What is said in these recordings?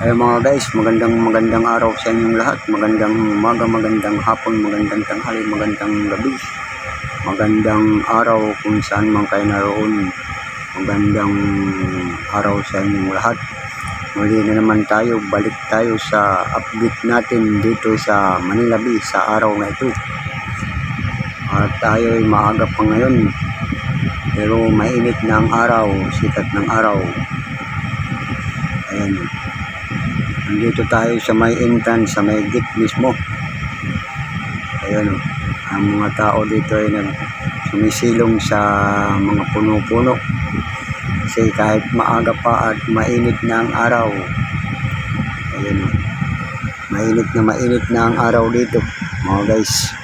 Ay mga guys, magandang magandang araw sa inyong lahat. Magandang umaga, magandang hapon, magandang tanghali, magandang gabi. Magandang araw kung saan man kayo naroon. Magandang araw sa inyong lahat. Muli na naman tayo, balik tayo sa update natin dito sa Manila Bay sa araw na ito. At tayo ay maaga pa ngayon. Pero mainit na ang araw, sikat ng araw. Ayan. Nandito tayo sa may entrance, sa may gate mismo. Ayan o. Ang mga tao dito ay nag sumisilong sa mga puno-puno. Kasi kahit maaga pa at mainit na ang araw. Ayan o. Mainit na mainit na ang araw dito, mga guys.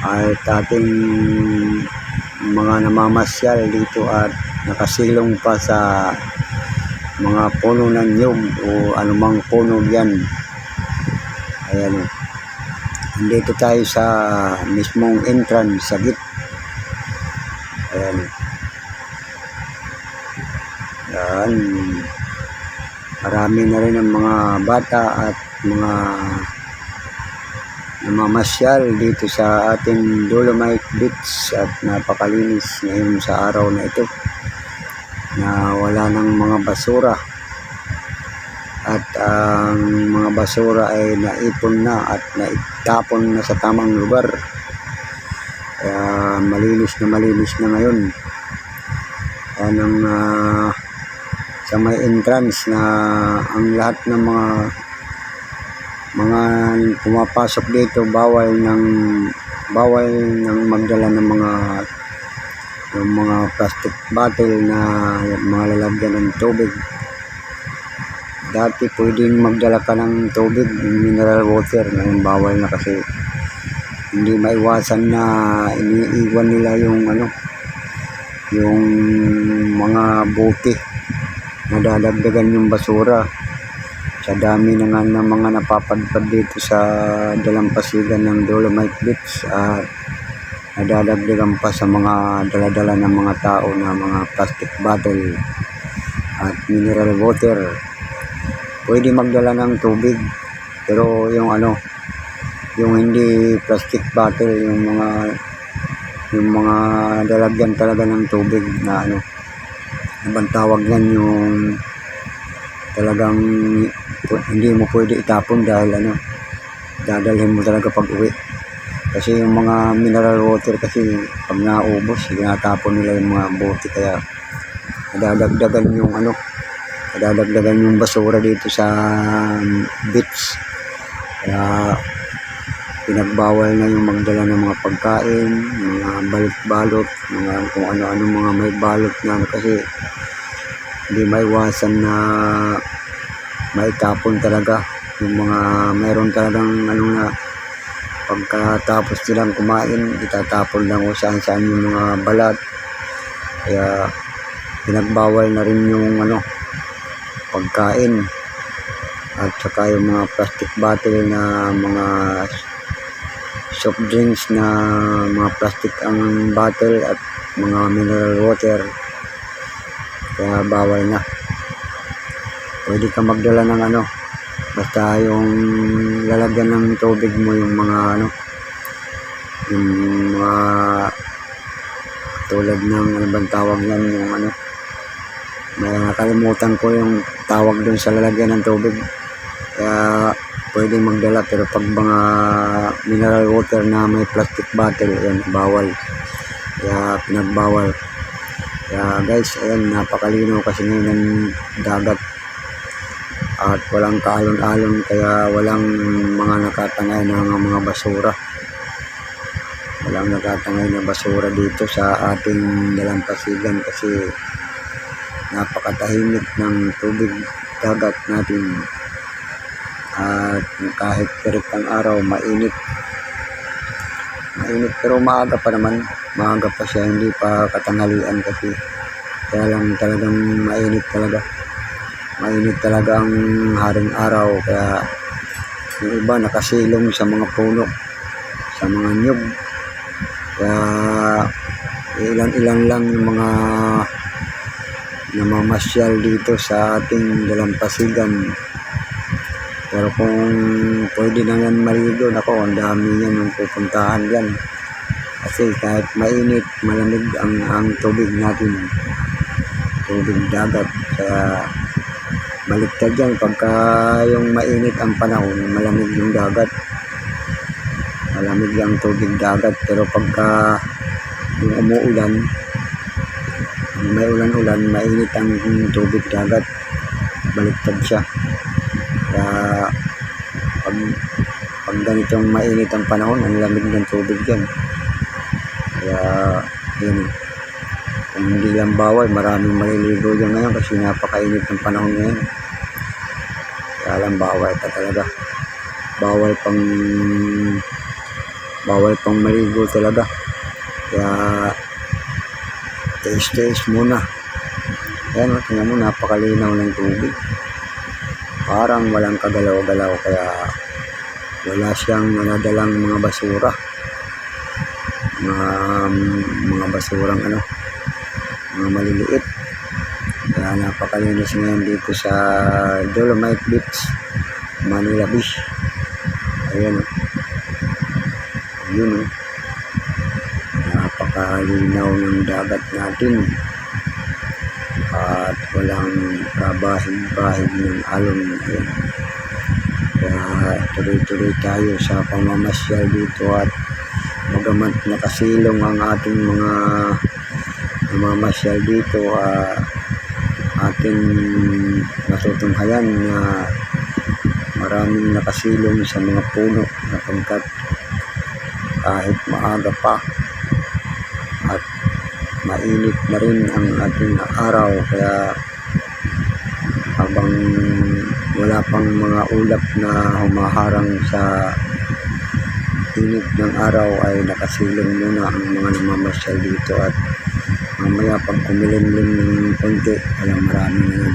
At ating mga namamasyal dito at nakasilong pa sa mga puno ng nyug o anumang puno yan. Ayan o. Nandito tayo sa mismong entrance sa git. Ayan. Yan. Marami na rin ang mga bata at mga namamasyal dito sa ating Dolomite Beach at napakalinis ngayon sa araw na ito na wala ng mga basura. At ang mga basura ay naipon na at naitapon na sa tamang lugar. Kaya malinis na malinis na ngayon. Yan ang ah, sa may entrance na ang lahat ng mga mga pumapasok dito bawal ng bawal ng magdala ng mga yung mga plastic bottle na mga lalagyan ng tubig. Dati pwedeng magdala ka ng tubig mineral water ngayon bawal na kasi hindi maiwasan na iniiwan nila yung ano yung mga buti na dadagdagan yung basura. Sa dami na nga ng mga napapadpad dito sa dalampasigan ng Dolomite Beach at nadadagdagan pa sa mga daladala ng mga tao na mga plastic bottle at mineral water. Pwede magdala ng tubig pero yung ano yung hindi plastic bottle yung mga yung mga dalagyan talaga ng tubig na ano ibang tawag yan yung talagang hindi mo pwede itapon dahil ano dadalhin mo talaga pag uwi kasi yung mga mineral water kasi pag naubos tinatapon nila yung mga bote kaya nadadagdagan yung ano nadadagdagan yung basura dito sa beach kaya pinagbawal na yung magdala ng mga pagkain mga balot-balot mga kung ano-ano mga may balot na ano kasi hindi maiwasan na maitapon talaga yung mga mayroon talagang ano na pagkatapos nilang kumain itatapon lang kung saan saan yung mga balat. Kaya pinagbawal na rin yung ano pagkain. At saka yung mga plastic bottle na mga soft drinks na mga plastic ang bottle at mga mineral water. Kaya bawal na. Pwede ka magdala ng ano basta yung lalagyan ng tubig mo yung mga ano yung mga tulad ng ano bang tawag yan yung ano may nakalimutan ko yung tawag dun sa lalagyan ng tubig. Kaya pwede magdala pero pag mga mineral water na may plastic bottle yan bawal. Kaya pinagbawal. Kaya guys ayan napakalinaw kasi ngayon ng dagat at walang kaalon-alon kaya walang mga nakatangay ng mga basura. Walang nakatangay na basura dito sa ating dalampasigan kasi napakatahimik ng tubig dagat natin. At kahit tirik ang araw mainit. Mainit pero maaga pa naman. Maaga pa siya hindi pa katanghalian kasi kaya lang talagang mainit talaga mainit talaga ang haring araw kaya yung iba nakasilong sa mga puno sa mga nyug kaya ilan-ilan lang yung mga namamasyal dito sa ating dalampasigan Pero kung pwede na yan maligo, nako, ang dami yan yung pupuntahan yan. Kasi kahit mainit, malamig ang, ang tubig natin. Tubig dagat. Kaya baliktad yan. Pagka yung mainit ang panahon, malamig yung dagat. Malamig yung tubig dagat. Pero pagka yung umuulan, may ulan-ulan, mainit ang tubig dagat. Baliktad siya. Kaya pag, pag ganitong mainit ang panahon, ang lamig ng tubig yan. Kaya yun. Kung hindi lang bawal, maraming maliligo dyan ngayon kasi napakainit ng panahon ngayon. Kaya lang bawal pa talaga. Bawal pang bawal pang maligo talaga. Kaya taste-taste muna. Ayan o, tingnan mo, napakalinaw ng tubig. Parang walang kagalaw-galaw kaya wala siyang nadalang mga basura. Mga, mga basurang ano, mga maliliit. Kaya napakalinis ngayon dito sa Dolomite Beach, Manila Beach. Ayan. Yun o. Napakalinaw ng dagat natin at walang kabahig-bahig ng alon. Ayan. Kaya tuloy-tuloy tayo sa pamamasyal dito at magamat nakasilong ang ating mga namamasyal dito uh, ating natutunghayan na maraming nakasilong sa mga puno napagkat kahit maaga pa at mainit na rin ang ating araw. Kaya habang wala pang mga ulap na humaharang sa init ng araw ay nakasilong muna ang mga namamasyal dito at mamaya pag kumilimlim ng konti alam marami na yun.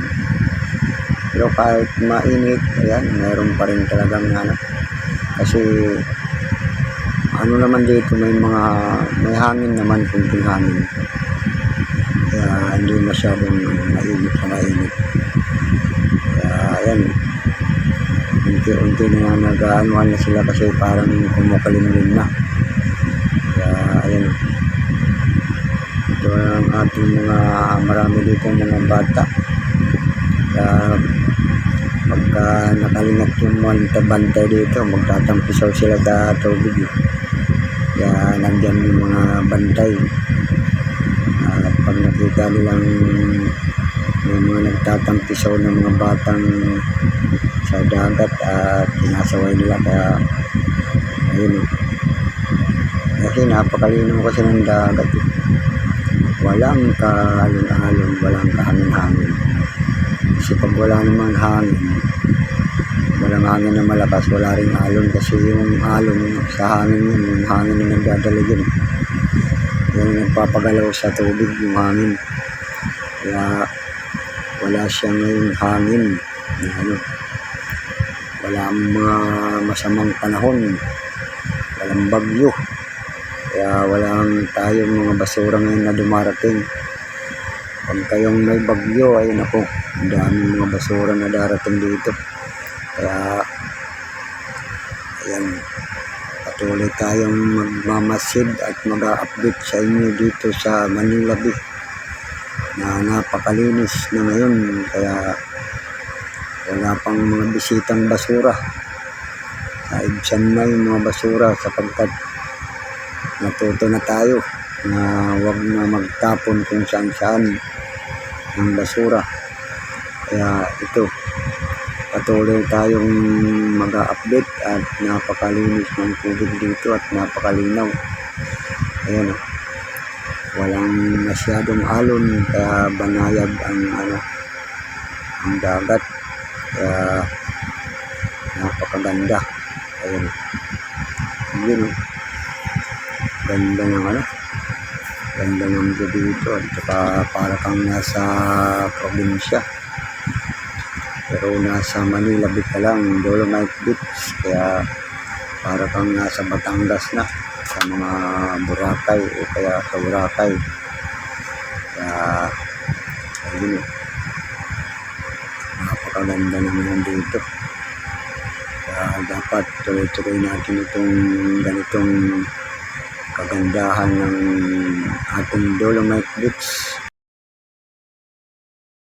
Pero kahit mainit ayan meron pa rin talagang ano. Kasi ano naman dito may mga may hangin naman kunting hangin. Kaya hindi masyadong mainit na mainit. Kaya ayan. Unti-unti na nga nag-aanuhan na sila kasi parang kumukalimlim na kaya ayan ito ating mga marami dito mga bata. Kaya pagka nakalingat yung mga bantay dito magtatampisaw sila sa tubig. Kaya nandyan yung mga bantay. At pag nakita nilang may mga nagtatampisaw ng mga batang sa dagat at pinasaway nila kaya ayun. Kasi napakalino kasi ng dagat. eh. Walang kaalon-alon walang kahangin-hangin. Kasi pag wala namang hangin walang hangin na malakas wala rin alon. Kasi yung alon sa hangin yun yung hangin na nagdadala yun. Yung nagpapagalaw sa tubig yung hangin. Kaya wala siyang ngayong hangin na ano. Wala mga masamang panahon. Walang bagyo kaya walang tayong mga basura ngayon na dumarating. Pag kayong may bagyo ay nako ang daming mga basura na darating dito. Kaya ayan. Patuloy tayong magmamasid at mag-update sa inyo dito sa Manila Bay na napakalinis na ngayon. Kaya wala pang mga bisitang basura. Naibsan na yung mga basura sapagkat natuto na tayo na wag na magtapon kung saan saan ng basura. Kaya ito patuloy tayong mag-update at napakalinis ng tubig dito at napakalinaw. Ayan o. Walang masyadong alon kaya banayad ang ano ang dagat. Kaya napakaganda. Ayun yun ganda ng ano. Ganda ng view dito. At saka para kang nasa probinsya. Pero nasa Manila Beach ka lang Dolomite Beach. Kaya para kang nasa Batangas na. Sa mga Boracay o kaya sa Boracay. Kaya ayun o napakaganda naman dito. Kaya dapat tuloy-tuloy natin itong ganitong kagandahan ng ating Dolomite Beach